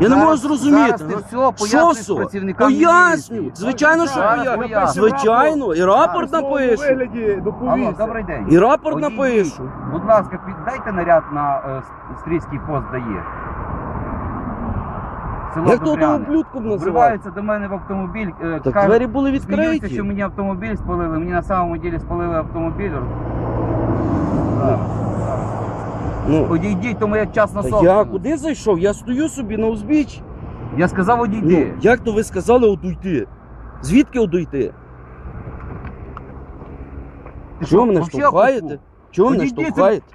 Я не можу зрозуміти. все Що поясниш Поясню. Звичайно, що Зараз поясню. поясню. Звичайно, і рапорт напишу. вигляді Алло, доповісти. добрий день. І рапорт Одійдіть. напишу. Будь ласка, піддайте наряд на е, С- стрійський пост дає. Село Як то того Добряне. блюдку б називав? Вриваються до мене в автомобіль. е, Так кажуть, двері були сміються, відкриті. що мені автомобіль спалили. Мені на самому ділі спалили автомобіль. Зараз. Ну, Одійдіть, тому як час на собі. я куди зайшов? Я стою собі на узбіччі. Я сказав, Ну, як то ви сказали одійти? Звідки одійти? Ти Чого мене вообще штовхаєте? куку? Чого мене Одійдіть, штовхаєте?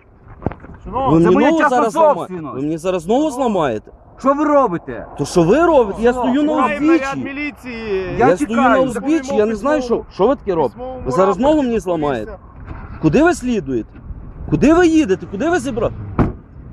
Ви це мені моя знову частна зараз собственность. Ви мені зараз знову зламаєте? Що ви робите? То що ви робите? Я стою на маємо наряд узбіччі. міліції. Я Я стою тікаю. на узбіччі, я не знаю, що, що ви таке робите. Ви зараз знову мені зламаєте. Куди ви слідуєте? Куди ви їдете? Куди ви зібрали?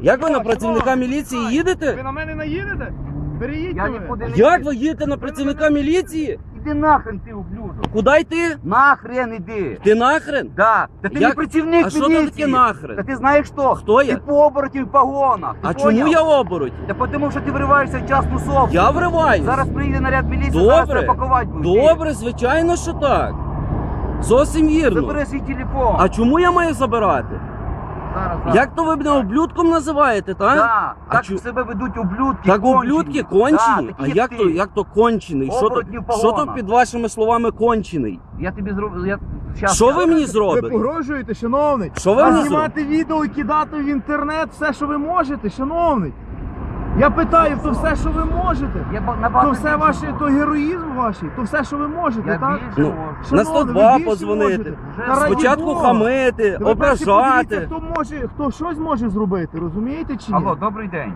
Як ви на працівника міліції Ви їдете? на мене наїдете? Переїдьте Я ви. нікуди не Як ви їдете на працівника міліції? Іди нахрен ти, ублюдок. Куди йти? Нахрен іди. Ти нахрен? Да. Та ти Як- не працівник А що міліції. це таке нахрен? Та ти знаєш хто? Хто я? Ти поборотів в погонах. Ти А поняв? чому я обороть? Та тому що ти вириваєшся в частну собственность. Я вриваюсь. Зараз приїде наряд міліції, Добре. зараз тебе пакувати будуть. Добре, звичайно, що так. Зовсім вірно. Забери свій телефон. А чому я маю забирати? Зараз, зараз. Як то ви мене облюдком називаєте, так? Да. А Так чу- себе ведуть ублюдки Так кончені. облюдки кончені? Да, а як ти. то, як то кончений? Що то, Оборотні в що то погонах. під вашими словами кончений? Я тобі зроблю. Я... Щас, Що я- ви мені Ви зробите? погрожуєте, шановний? Що ви мені зробите? знімати відео і кидати в інтернет все, що ви можете, шановний. Я питаю, то все, що ви можете. Я ба- набагато То все більше ваше, можу. то героїзм ваш, то все, що ви можете, Я так? більше Ну, можу. На Шановний, 102 ви більше подзвонити. можете. Вже Та раді Спочатку Бога. хамити, ви перше подивіться, ображати. Хто може, хто щось може зробити, розумієте чи ні? Алло, добрий день.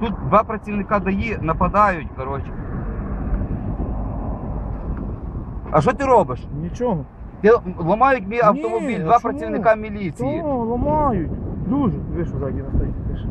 Тут два працівника ДАІ нападають, коротше. А що ти робиш? Нічого. Ти ламають мій автомобіль, Ні, два чому? працівника міліції. О, ламають. Дуже. Ви що ззаді на стоїть пише?